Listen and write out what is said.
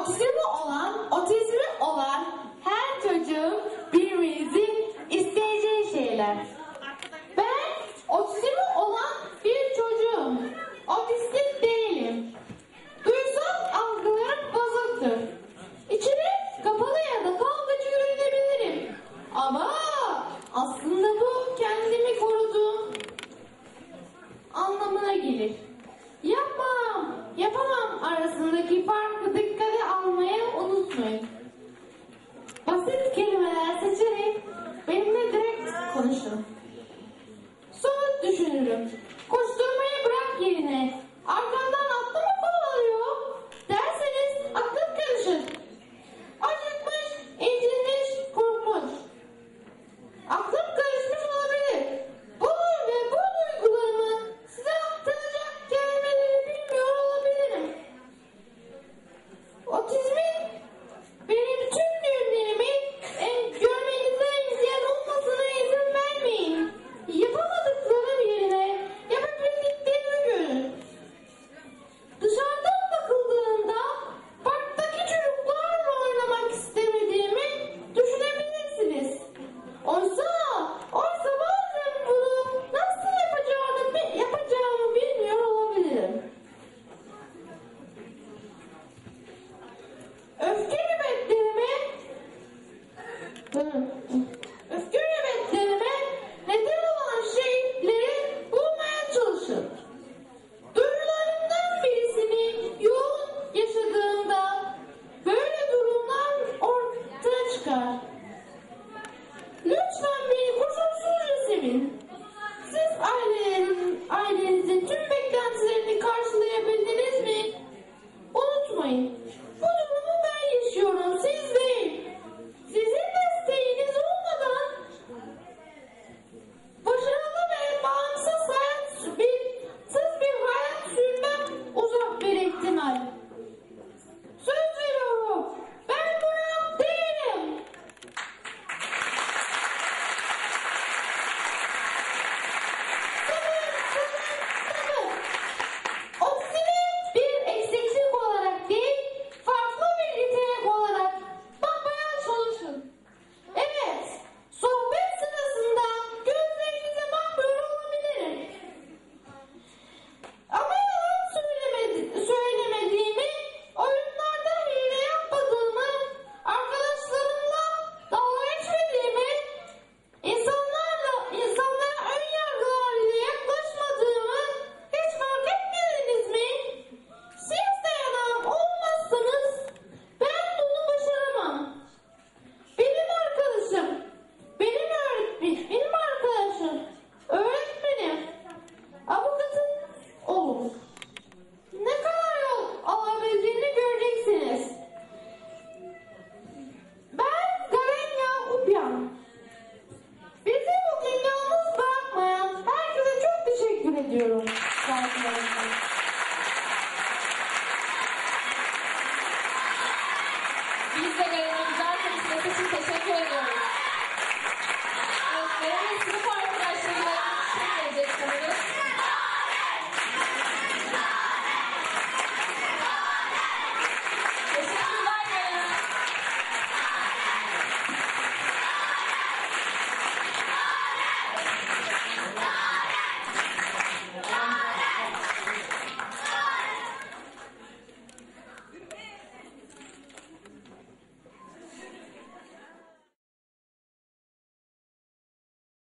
otizmi olan, otizmi olan her çocuğun birbirimizin isteyeceği şeyler. Ben otizmi olan bir çocuğum. Otistik değilim. Duysal algılarım bozuktur. İçime kapalı ya da kavgacı görünebilirim. Ama aslında bu kendimi koruduğum anlamına gelir. Yapmam, yapamam arasındaki farkı unutmayın. Basit kelimeler seçerek benimle direkt konuşun. Somut düşünürüm. Koşturmayı bırak yerine. Arkandan atlı mı kovalıyor? Derseniz aklım karışır. Acıkmış, incinmiş, korkmuş. Aklım karışmış olabilir. Bu ve bu duygularımı size aktaracak kelimeleri bilmiyor olabilirim. Otizmin Öfke nöbetlerime Öfke nöbetlerime neden olan şeyleri bulmaya çalışın. Duygularımdan birisini yoğun yaşadığımda böyle durumlar ortaya çıkar. Garen'in güzel konuşması için teşekkür ediyoruz.